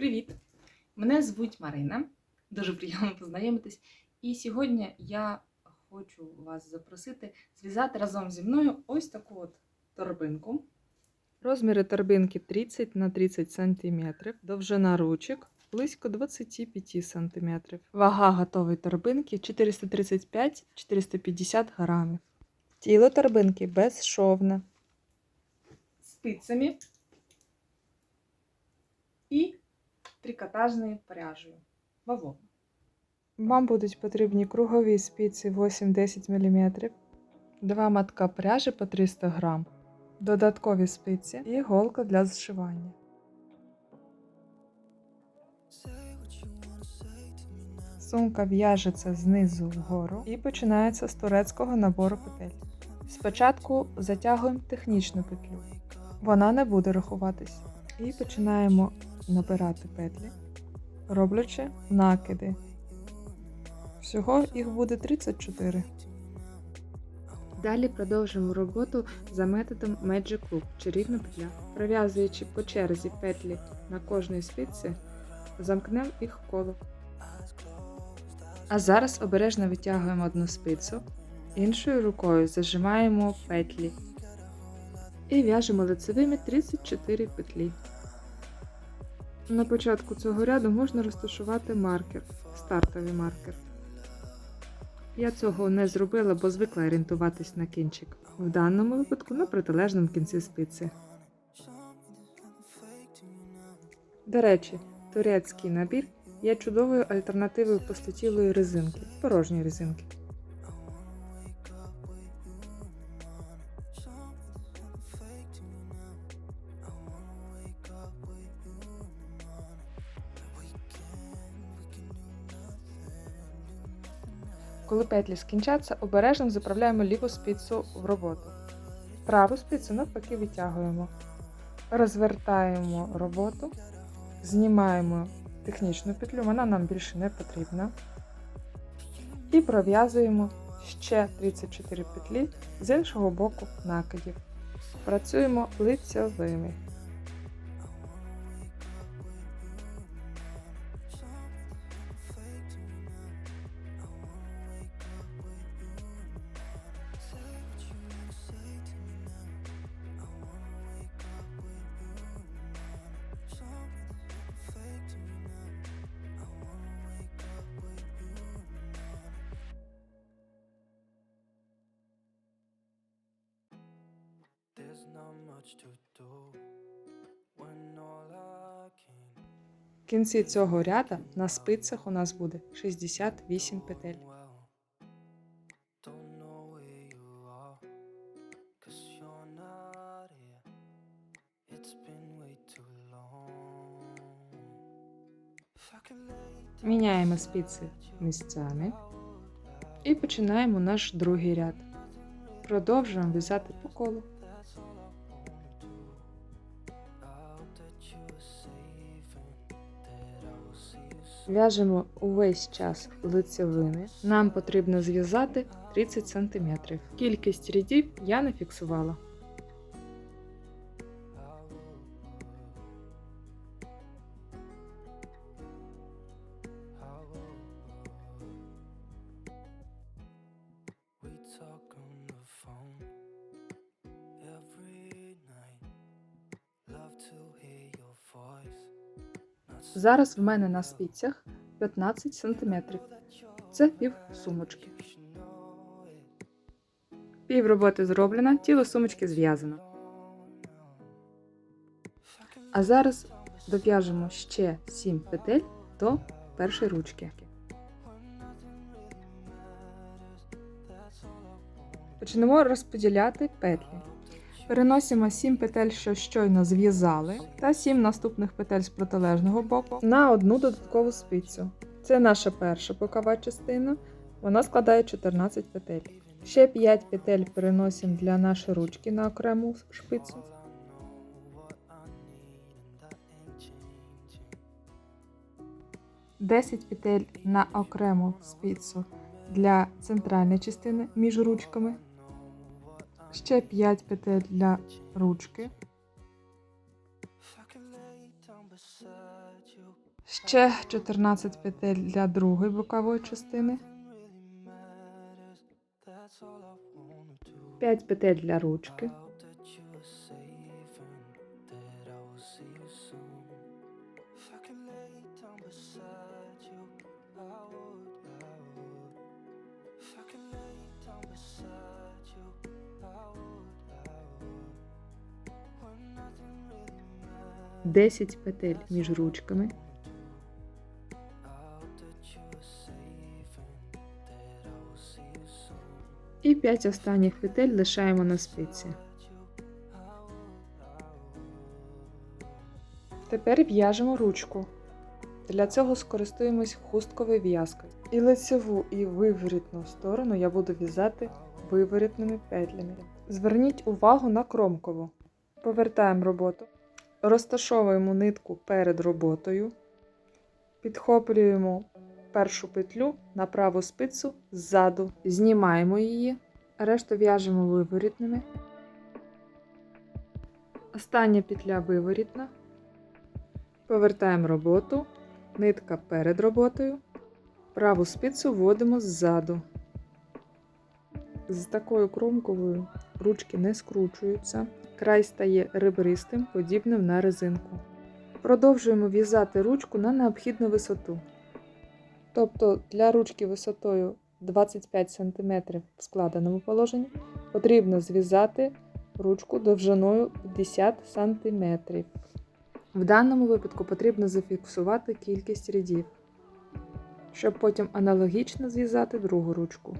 Привіт! Мене звуть Марина. Дуже приємно познайомитись. І сьогодні я хочу вас запросити зв'язати разом зі мною ось таку от торбинку. Розміри торбинки 30 на 30 см, довжина ручок близько 25 см. Вага готової торбинки 435-450 грамів. Тіло торбинки безшовне. спицями і трикотажною пряжею. Бавовна. Вам будуть потрібні кругові спиці 8-10 мм, два матка пряжі по 300 грам, додаткові спиці і голка для зшивання. Сумка в'яжеться знизу вгору і починається з турецького набору петель. Спочатку затягуємо технічну петлю. Вона не буде рахуватись. І починаємо набирати петлі, роблячи накиди. Всього їх буде 34. Далі продовжимо роботу за методом Magic Loop чарівна петля. Пров'язуючи по черзі петлі на кожній спиці, замкнемо їх в коло. А зараз обережно витягуємо одну спицю, іншою рукою зажимаємо петлі і в'яжемо лицевими 34 петлі. На початку цього ряду можна розташувати маркер, стартовий маркер. Я цього не зробила, бо звикла орієнтуватись на кінчик. В даному випадку на протилежному кінці спиці. До речі, турецький набір є чудовою альтернативою пустотілої резинки, порожньої резинки. Коли петлі скінчаться, обережно заправляємо ліву спицю в роботу. Праву спицю навпаки витягуємо. Розвертаємо роботу, знімаємо технічну петлю, вона нам більше не потрібна. І пров'язуємо ще 34 петлі з іншого боку накидів. Працюємо лицьовими. В кінці цього ряда на спицях у нас буде 68 петель. Міняємо спиці місцями і починаємо наш другий ряд. Продовжуємо в'язати по колу. В'яжемо увесь час лицевини. Нам потрібно зв'язати 30 см. Кількість рядів я не фіксувала. Зараз в мене на спицях 15 см. Це пів сумочки. Пів роботи зроблено, тіло сумочки зв'язано. А зараз дов'яжемо ще 7 петель до першої ручки. Почнемо розподіляти петлі. Переносимо 7 петель, що щойно зв'язали, та 7 наступних петель з протилежного боку на одну додаткову спицю. Це наша перша бокова частина, вона складає 14 петель. Ще 5 петель переносимо для нашої ручки на окрему шпицю. Десять петель на окрему спицю для центральної частини між ручками. Ще 5 петель для ручки. Ще 14 петель для другої бокової частини, Nothing really matters. That's all I wanna do. 5 петель для ручки, 10 петель між ручками, і 5 останніх петель лишаємо на спиці. Тепер в'яжемо ручку. Для цього скористуємось хустковою в'язкою. І лицеву, і виворітну сторону я буду в'язати виворітними петлями. Зверніть увагу на кромкову. Повертаємо роботу. Розташовуємо нитку перед роботою. Підхоплюємо першу петлю на праву спицю ззаду. Знімаємо її. Решту в'яжемо виворітними. Остання петля виворітна. Повертаємо роботу, нитка перед роботою, праву спицю вводимо ззаду. З такою кромковою ручки не скручуються, край стає ребристим, подібним на резинку. Продовжуємо в'язати ручку на необхідну висоту. Тобто для ручки висотою 25 см в складеному положенні потрібно зв'язати ручку довжиною 50 см. В даному випадку потрібно зафіксувати кількість рядів, щоб потім аналогічно зв'язати другу ручку.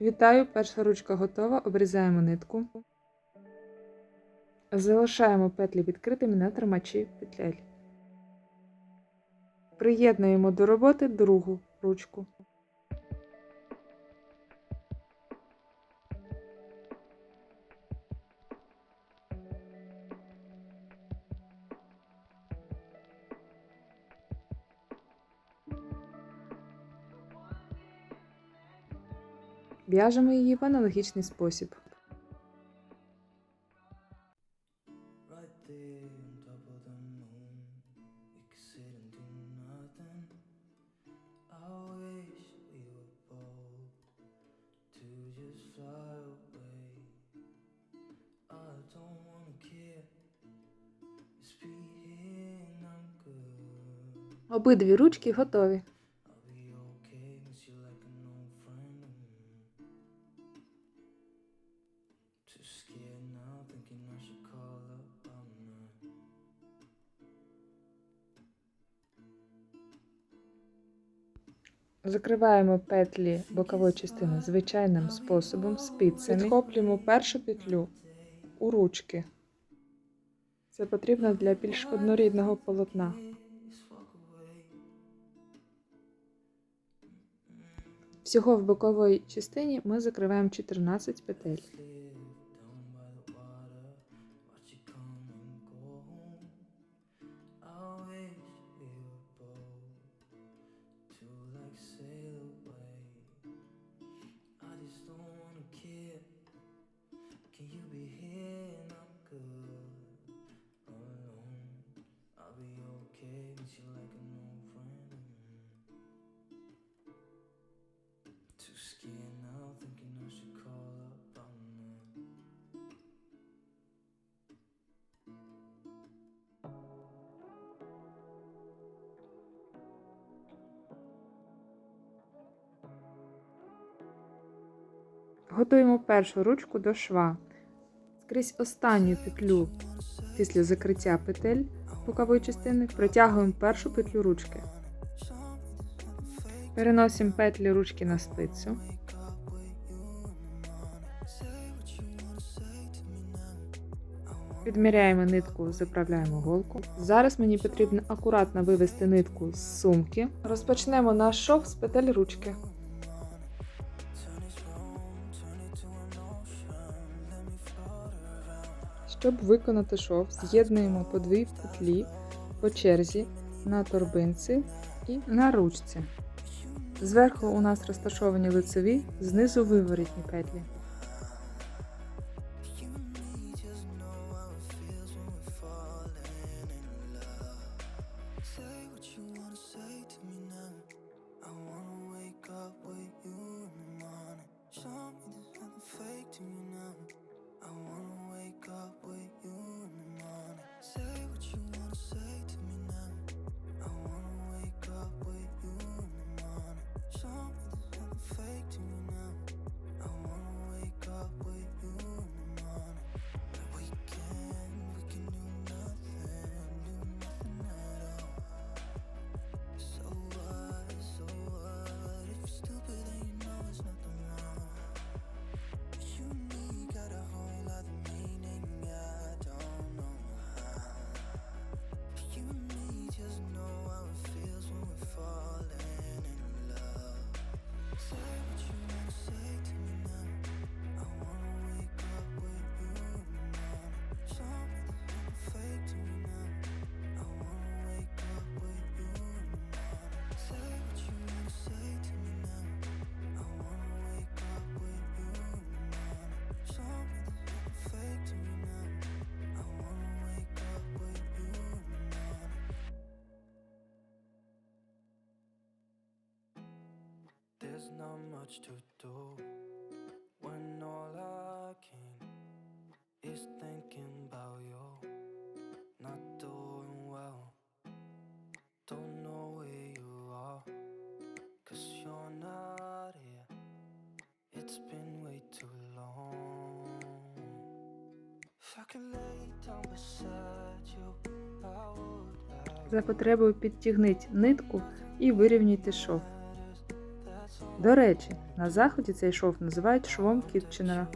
Вітаю, перша ручка готова. Обрізаємо нитку. Залишаємо петлі відкритими на тримачі петель. Приєднуємо до роботи другу ручку. Be here and I'm good. Обидві ручки готові. Закриваємо петлі бокової частини звичайним способом спицями. Підхоплюємо першу петлю у ручки. Це потрібно для більш однорідного полотна. Всього в боковій частині ми закриваємо 14 петель. say. Готуємо першу ручку до шва. Скрізь останню петлю після закриття петель бокової частини протягуємо першу петлю ручки. Переносимо петлі ручки на спицю. Підміряємо нитку, заправляємо голку. Зараз мені потрібно акуратно вивести нитку з сумки. Розпочнемо наш шов з петель ручки. Щоб виконати шов, з'єднуємо по дві петлі по черзі на торбинці і на ручці. Зверху у нас розташовані лицеві, знизу виворітні петлі. not much to do when all I can is thinking about you. Not doing well, don't know where you are, cause you're not here. It's been way too long. If I could lay down beside you, I would. За потребою підтягніть нитку і вирівнюйте шов. До речі, на заході цей шов називають швом Кітченера.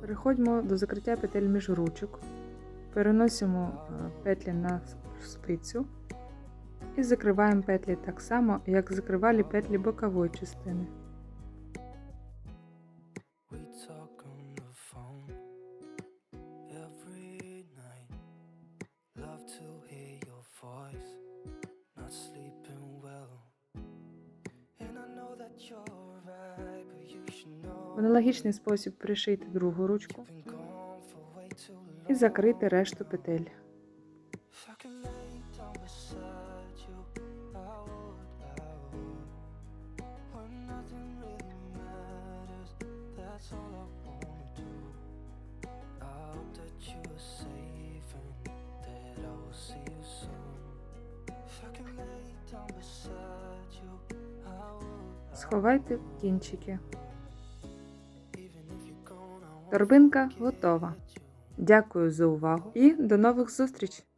Переходимо до закриття петель між ручок, переносимо е, петлі на спицю і закриваємо петлі так само, як закривали петлі бокової частини. В аналогічний спосіб пришити другу ручку і закрити решту петель. If I can lay сховайте кінчики. Торбинка готова. Дякую за увагу і до нових зустрічей!